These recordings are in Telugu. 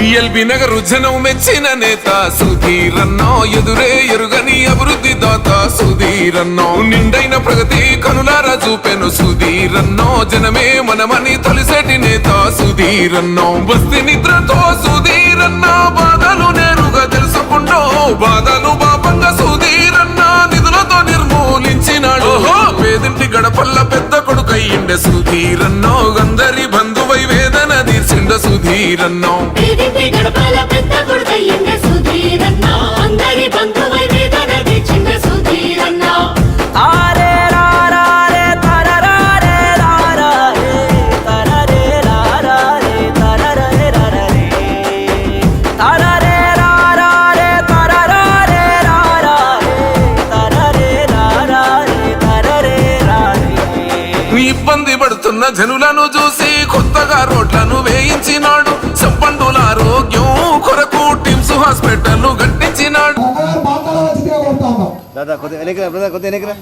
ఎల్బీ నగర్ జనం మెచ్చిన నేత సుధీరన్నో ఎదురే ఎరుగని అభివృద్ధి దాత సుధీరన్నో నిండైన ప్రగతి కనులారా చూపెను సుధీరన్నో జనమే మనమని తొలిసేటి నేత సుధీరన్నో బస్తి నిద్రతో సుధీరన్న బాధలు నేరుగా తెలుసుకుంటూ బాధలు పాపంగా సుధీరన్న నిధులతో నిర్మూలించినాడు. పేదింటి గడపల్ల పెద్ద కొడుకయ్యిండే సుధీరన్నో తరరే రారే తరరే రారే తరరే రారే ఇబ్బంది పడుతున్న జనులను చూసి కొత్తగా రోడ్లను వేయించినాడు దాదా కొద్దిగా వెనకరా బ్రదర్ కొద్దిగా వెనకరా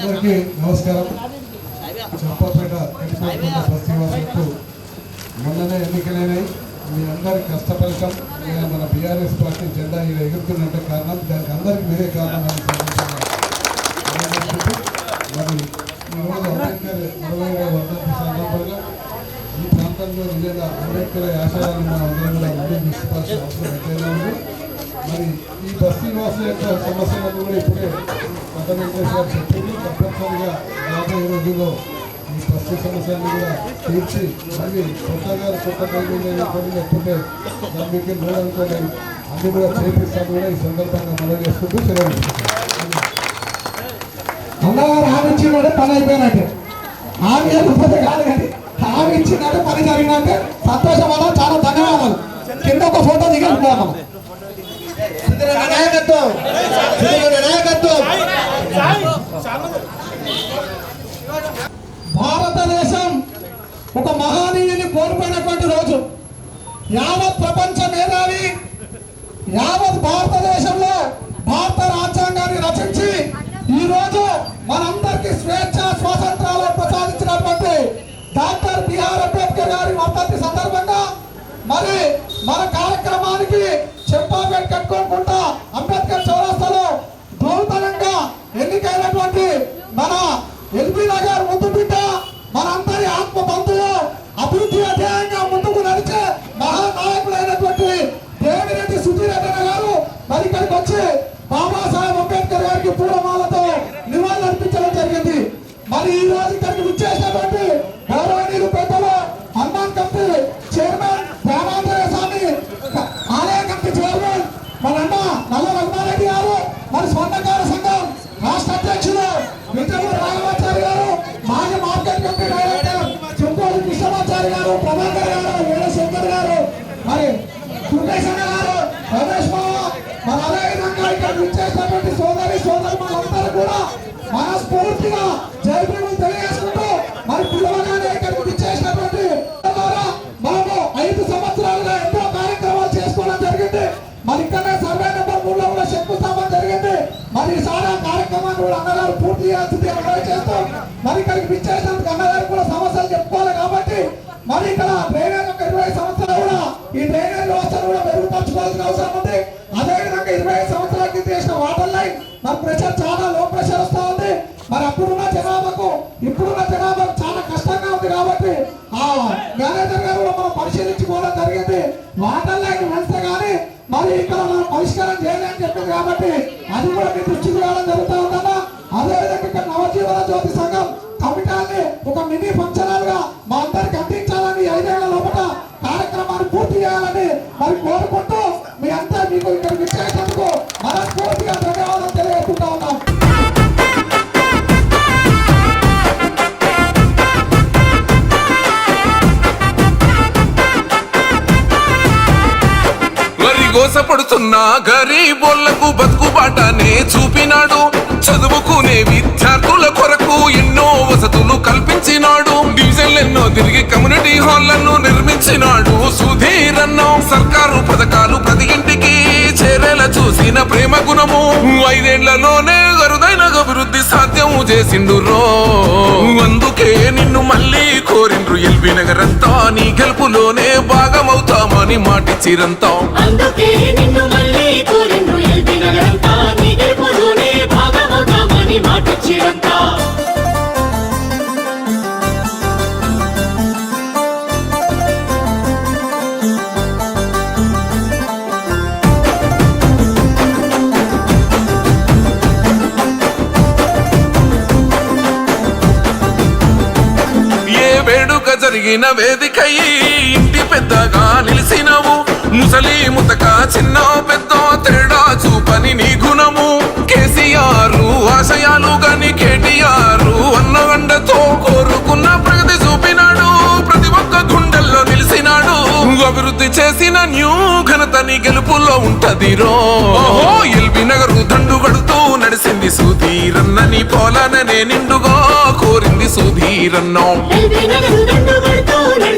అందరికీ నమస్కారం. చంపాపేట ఎన్నికల మొన్ననే ఎన్నికలైనాయి. మీ అందరి కష్ట ఫలితం మన బీఆర్ఎస్ పార్టీ జెండా ఇలా ఎగురుతున్నట్టే కారణం. దానికి అందరికి మీరే కారణం అని మరి ఈరోజు అంబేద్కర్ అరవై వర్ధంతి సందర్భంగా ఈ ప్రాంతంలో నిజంగా అంబేద్కర్ ఆశయాలను మనం అందరం కూడా ముందు తీసుకోవాల్సిన అవసరం ఎంతైనా ఉంది. మరి ఈ బస్తీ వాసుల యొక్క సమస్యలను కూడా ఇప్పుడే గత గారు చెప్పింది తప్పనిసరిగా రాబోయే రోజుల్లో ఈ బస్తీ సమస్యలను కూడా తీర్చి మళ్ళీ కొత్తగా కొత్త ట్రైనింగ్ ఎప్పుడే దానికి నూనె అన్ని కూడా చేపిస్తాను కూడా ఈ సందర్భంగా మనం చేసుకుంటూ సెలవు అన్నగారు హామీ ఇచ్చినాడే పని అయిపోయినట్టే. హామీ అనుకుంటే కాదు కానీ హామీ ఇచ్చినట్టే పని జరిగినట్టే. సంతోషం వల్ల చాలా ధన్యవాదాలు. కింద ఒక ఫోటో దిగలుగుతాం మనం నాయకత్వం. నాయకత్వం. భారతదేశం ఒక మహానీయుని కోల్పోయినటువంటి రోజు. యావత్ ప్రపంచ మేధావి యావత్ భారతదేశంలో భారత రాజ్యాంగాన్ని రచించి ఈ రోజు మనందరికీ స్వేచ్ఛ స్వాతంత్రాలు ప్రసాదించినటువంటి డాక్టర్ బిఆర్ అంబేద్కర్ గారి వర్ధంతి సందర్భంగా మరి మన కార్యక్రమానికి చెంపాపేట కట్టుకోకుండా అంబేద్కర్ చౌరస్తాలో నూతనంగా ఎన్నికైనటువంటి మన ఎల్బీ నగర్ ముందు బిడ్డ మనందరి ఆత్మ బంధువు అభివృద్ధి అధ్యాయంగా ముందుకు నడిచే మహానాయకుడైనటువంటి దేవిరెడ్డి సుధీరెడ్డి గారు మరి ఇక్కడికి వచ్చి బాబాసాహెబ్ అంబేద్కర్ గారికి పూలమాలతో నివాళులు అర్పించడం జరిగింది. మరి ఈ రోజు ఇక్కడికి విచ్చేసినటువంటి మరి స్వర్ణకార సంఘం రాష్ట్ర అధ్యక్షులు విజయపూర్ రాఘవాచారి గారు మాజీ market committee director Chunkoti Krishnamachari garu Prabhakar garu Veerashankar గారు మరి సురేష్ గారు రమేష్ బాబు మరి అదేవిధంగా ఇక్కడ విచ్చేసినటువంటి సోదరి సోదరు మనందరూ కూడా మనస్ఫూర్తిగా ఇక్కడికి విచ్చేసినందుకు అన్నగారు కూడా సమస్యలు చెప్పుకోవాలి కాబట్టి మరి ఇక్కడ డ్రైనేజ్ ఒక ఇరవై సంవత్సరాలు కూడా ఈ డ్రైనేజ్ వ్యవస్థను కూడా మెరుగుపరచుకోవాల్సిన అవసరం ఉంది. అదేవిధంగా ఇరవై ఐదు సంవత్సరాల కింద చేసిన వాటర్ లైన్ మరి ప్రెషర్ చాలా లో ప్రెషర్ వస్తూ ఉంది. మరి అప్పుడున్న జనాభాకు ఇప్పుడున్న జనాభాకు చాలా కష్టంగా ఉంది కాబట్టి ఆ మేనేజర్ గారు కూడా మనం పరిశీలించుకోవడం జరిగింది. వాటర్ లైన్ వెళ్తే కానీ మరి ఇక్కడ మనం పరిష్కారం చేయలేని చెప్పింది కాబట్టి అది కూడా మీ దృష్టికి రావడం జరుగుతూ ఉందన్నా అదేవిధంగా ఇక్కడ నవజీవన జ్యోతి సంఘం కమిటాన్ని ఒక మినీ ఫంక్షనాలుగా మా అందరికి అందించాలని ఐదేళ్ళ లోపల కార్యక్రమాన్ని పూర్తి చేయాలని మరి కోరుకుంటూ మీ అంతా మీకు ఇక్కడ విచ్చేసినందుకు మనస్ఫూర్తిగా ధన్యవాదాలు తెలియజేసుకుంటా ఉన్నాం. గోసపడుతున్న గరీబోళ్ళకు బతుకుబాటనే చూపినాడు. చదువుకునే విద్యార్థుల కొరకు ఎన్నో వసతులు కల్పించినాడు. డివిజన్లు ఎన్నో తిరిగి కమ్యూనిటీ హాళ్ళను నిర్మించినాడు. సుధీరన్నో సర్కారు పథకాలు ప్రతి ఇంటికి చేరేలా చూసిన ప్రేమ గుణము. ఐదేళ్ళలోనే అరుదైన అభివృద్ధి సాధ్యం చేసిండు రో. అందుకే నిన్ను మళ్ళీ కోరిండ్రు ఎల్బీ నగర్ అంతా నీ గెలుపులోనే భాగమవుతామని మాటిచ్చిరంతా. అందుకే నిన్ను మళ్ళీ కోరిండ్రు జరిగిన వేదికయి ఇంటి పెద్దగా నిలిసినవు ముసలి ముతక చిన్న పెద్ద తేడా చూపని నీ గుణము. కేసీఆర్ ఆశయాలు గని కేటీఆర్ అన్నగండతో కోరుకున్న ప్రగతి చూపినాడు. ప్రతి ఒక్క గుండెల్లో నిలిసినాడు అభివృద్ధి చేసిన న్యూ ఘనతని గెలుపులో ఉంటది రో. ఓహో ఎల్బీ నగరు దండు గడుతూ నడిసింది సుధీరన్నని పోలననే నిండుగా కోరి సుధీరన్నో ఎల్బీ నగరు దండు